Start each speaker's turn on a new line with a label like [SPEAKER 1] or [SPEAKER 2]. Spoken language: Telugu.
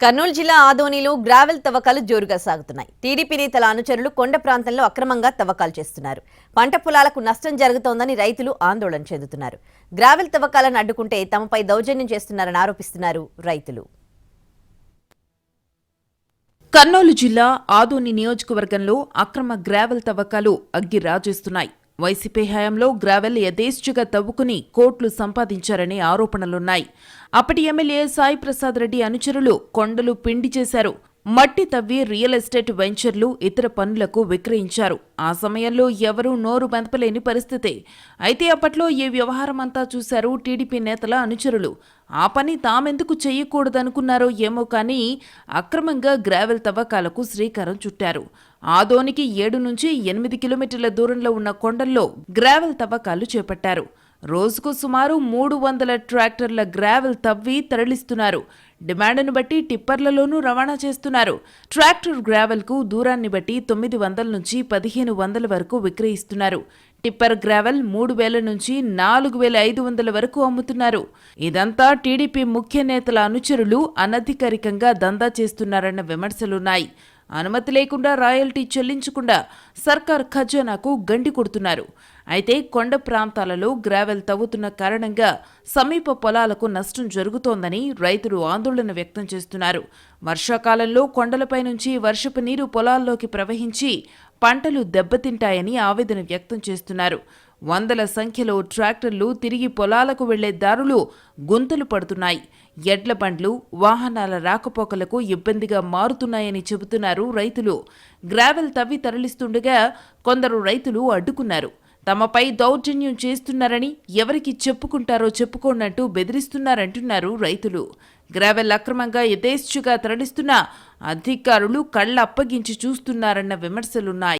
[SPEAKER 1] కర్నూలు జిల్లా ఆదోనిలో గ్రావెల్ తవ్వకాలు జోరుగా సాగుతున్నాయి. టీడీపీ నేతల అనుచరులు కొండ ప్రాంతంలో అక్రమంగా తవ్వకాలు చేస్తున్నారు. పంట పొలాలకు నష్టం జరుగుతోందని రైతులు ఆందోళన చెందుతున్నారు. గ్రావెల్ తవ్వకాలను అడ్డుకుంటే తమపై దౌర్జన్యం చేస్తున్నారని ఆరోపిస్తున్నారు రైతులు.
[SPEAKER 2] కర్నూలు జిల్లా ఆదోని నియోజకవర్గంలో అక్రమ గ్రావెల్ తవ్వకాలు అగ్గి రాజేస్తున్నాయి వైసీపీ హయాంలో గ్రావెల్ యథేచ్ఛగా తవ్వుకుని కోట్లు సంపాదించారనే ఆరోపణలున్నాయి. అప్పటి ఎమ్మెల్యే సాయి ప్రసాద్ రెడ్డి అనుచరులు కొండలు పిండి చేశారు. మట్టి తవ్వి రియల్ ఎస్టేట్ వెంచర్లు ఇతర పనులకు విక్రయించారు. ఆ సమయంలో ఎవరూ నోరు మెదపలేని పరిస్థితి. అయితే అప్పట్లో ఈ వ్యవహారమంతా చూశారు టీడీపీ నేతల అనుచరులు. ఆ పని తామెందుకు చేయకూడదనుకున్నారో ఏమో కానీ అక్రమంగా గ్రావెల్ తవ్వకాలకు శ్రీకారం చుట్టారు. ఆదోనికి ఏడు నుంచి ఎనిమిది కిలోమీటర్ల దూరంలో ఉన్న కొండల్లో గ్రావెల్ తవ్వకాలు చేపట్టారు. రోజుకు సుమారు మూడు వందల ట్రాక్టర్ల గ్రావెల్ తవ్వి తరలిస్తున్నారు. డిమాండ్ను బట్టి టిప్పర్లలోనూ రవాణా చేస్తున్నారు. ట్రాక్టర్ గ్రావెల్కు దూరాన్ని బట్టి తొమ్మిది వందల నుంచి పదిహేను వందల వరకు విక్రయిస్తున్నారు. టిప్పర్ గ్రావెల్ మూడు వేల నుంచి నాలుగు వేల ఐదు వందల వరకు అమ్ముతున్నారు. ఇదంతా టీడీపీ ముఖ్య నేతల అనుచరులు అనధికారికంగా దందా చేస్తున్నారన్న విమర్శలున్నాయి. అనుమతి లేకుండా రాయల్టీ చెల్లించకుండా సర్కార్ ఖజానాకు గండి కొడుతున్నారు. అయితే కొండ ప్రాంతాలలో గ్రావెల్ తవ్వుతున్న కారణంగా సమీప పొలాలకు నష్టం జరుగుతోందని రైతులు ఆందోళన వ్యక్తం చేస్తున్నారు. వర్షాకాలంలో కొండలపై నుంచి వర్షపు నీరు పొలాల్లోకి ప్రవహించి పంటలు దెబ్బతింటాయని ఆవేదన వ్యక్తం చేస్తున్నారు. వందల సంఖ్యలో ట్రాక్టర్లు తిరిగి పొలాలకు వెళ్ళే దారులు గుంతలు పడుతున్నాయి. ఎడ్ల బండ్లు వాహనాల రాకపోకలకు ఇబ్బందిగా మారుతున్నాయని చెబుతున్నారు రైతులు. గ్రావెల్ తవ్వి తరలిస్తుండగా కొందరు రైతులు అడ్డుకున్నారు. తమపై దౌర్జన్యం చేస్తున్నారని ఎవరికి చెప్పుకుంటారో చెప్పుకోనట్టు బెదిరిస్తున్నారంటున్నారు రైతులు. గ్రావెల్ అక్రమంగా యథేచ్ఛగా తరలిస్తున్నా అధికారులు కళ్ళ అప్పగించి చూస్తున్నారన్న విమర్శలున్నాయి.